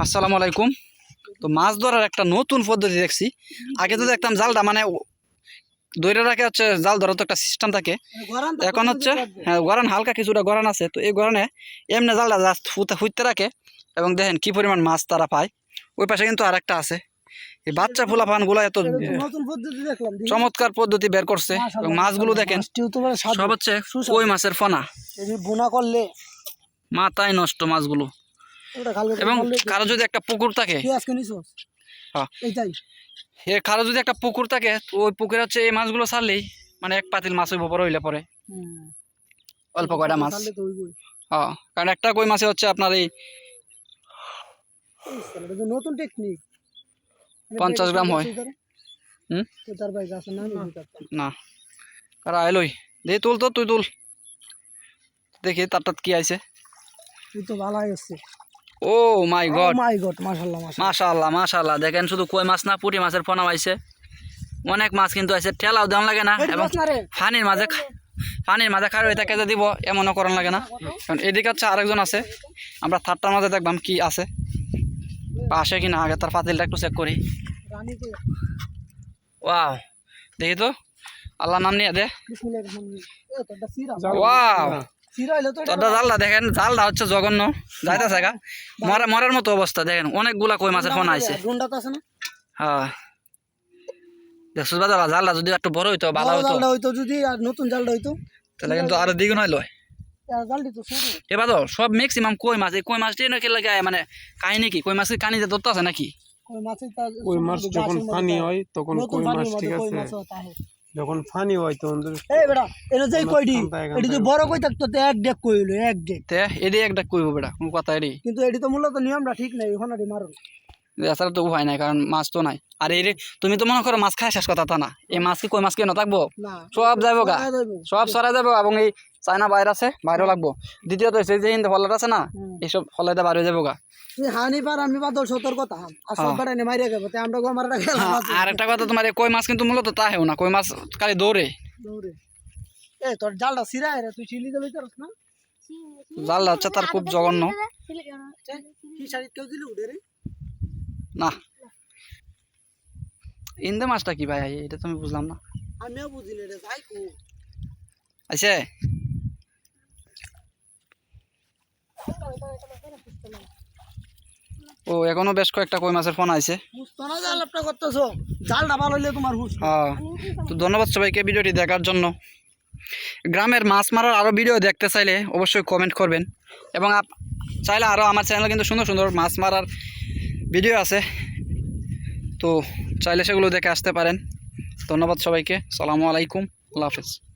আসসালামু আলাইকুম। তো মাছ ধরার একটা নতুন পদ্ধতি দেখছি। আগে তো দেখতাম জালটা মানে ধরে রাখে হচ্ছে জাল ধরার তো একটা সিস্টেম থাকে। এখন হচ্ছে হ্যাঁ গরান হালকা কিছুটা গরান আছে। তো এই গরানে এমনি জালটা জাস্ট ফুতে ফুটতে রাখে এবং দেখেন কি পরিমাণ মাছ তারা পায়। ওই পাশে কিন্তু আর একটা আছে। এই বাচ্চা ফুলা ফানগুলো এত। চমৎকার পদ্ধতি বের করছে এবং মাছগুলো দেখেন। সব হচ্ছে ওই মাছের ফনা? বোনা করলে মাথায় নষ্ট মাছগুলো। এবং কারও যদি একটা পুকুর থাকে হ্যাঁ। কারও যদি একটা পুকুর থাকে ওই পুকুরে হচ্ছে এই মাছগুলো ছাড়লেই মানে এক পাতিল মাছ হইব বড় হইলে পরে। অল্প কয়টা মাছ। হ্যাঁ কারণ একটা কই মাছে হচ্ছে আপনার এই নতুন টেকনিক 50 গ্রাম হয়। হুম? না। কারা আইলই দে তুল তো তুই তুল। দেখি তার কি আইছে। তুই তো ভালো হয়েছে ও মাই গড মাই গড মাশাআল্লাহ মাশাআল্লাহ। মাশাআল্লাহ দেখেন শুধু কই মাছ না পুঁটি মাছের ফোনা আইছে অনেক মাছ কিন্তু আছে ঠেলাও দেওয়ান লাগে না। এবং পানির মাঝে পানির মাঝে খার হয়ে থাকে দিব এমনও করান লাগে না। কারণ এদিকে হচ্ছে আরেকজন আছে। আমরা থারটার মাঝে দেখবাম কি আছে। বা আসে কিনা আগে তার পাতিলটা একটু চেক করি। ওয়াও দেখি তো। আল্লাহ নাম নিয়ে দে। ওয়াও এটা তোরটা জালটা দেখেন জালটা হচ্ছে জঘন্য। যাইতেছে গা। মরা মরার মতো অবস্থা দেখেন। অনেকগুলা কই মাছের ফোন আইছে। গুন্ডা তো আছে না? হ্যাঁ। দেখছিস বাজার জালটা যদি একটু বড় হইতো ভালো হইতো। জালটা হইতো যদি আর নতুন জালটা হইতো। তাহলে কিন্তু আরও দ্বিগুণ হইল। এবার তো সব ম্যাক্সিমাম কই মাছ এই কই মাছটি নাকি লাগে মানে কাহিনী কি? কই মাছের কাহিনীতে ধরতে আছে নাকি? কই মাছ যখন পানি হয় তখন কই মাছ ঠিক আছে। যখন ফানি হয় তখন এই বেটা এটা যেই কইডি এটি তো বড় কই থাকতো তো এক ডেক কইল এক ডেক তে এডি এক ডেক কইব বেটা মু কথা এডি কিন্তু এটি তো মূলত নিয়মটা ঠিক নাই ওখানে মারো। এছাড়া তো উপায় নাই কারণ মাছ তো নাই। আর এই তুমি তো মনে করো মাছ খাই শেষ কথা তা না। এই মাছ কি কই মাছ কেন থাকব? সব যাব গা। সব সরা যাব এবং এই চায়না বাইরে আছে বাইরেও লাগবো। দ্বিতীয়ত হচ্ছে যে হিন্দু ফলার আছে না। এইসব ফলাইতে বাইরে যাব গা আমি আর একটা কথা। তোমার কই মাছ কিন্তু মূলত তা হেও না কই মাছ খালি দৌড়ে তোর জালটা সিরায় রে তুই চিলি দেবে তারস না? জালটা হচ্ছে তার খুব জঘন্য। না। ইন্দে মাছটা কি ভাই এটা তুমি বুঝলাম না। আমিও বুঝিনি রে যাই কো ও এখনও বেশ কয়েকটা কই মাছের ফোন আইছে। জালটা ভালো হইলে তোমার হ্যাঁ তো ধন্যবাদ সবাইকে ভিডিওটি দেখার জন্য। গ্রামের মাছ মারার আরও ভিডিও দেখতে চাইলে অবশ্যই কমেন্ট করবেন। এবং আপ- চাইলে আরও আমার চ্যানেলে কিন্তু সুন্দর সুন্দর মাছ মারার ভিডিও আছে। তো চাইলে সেগুলো দেখে আসতে পারেন। ধন্যবাদ সবাইকে। সালামু আলাইকুম। আল্লাহ হাফেজ।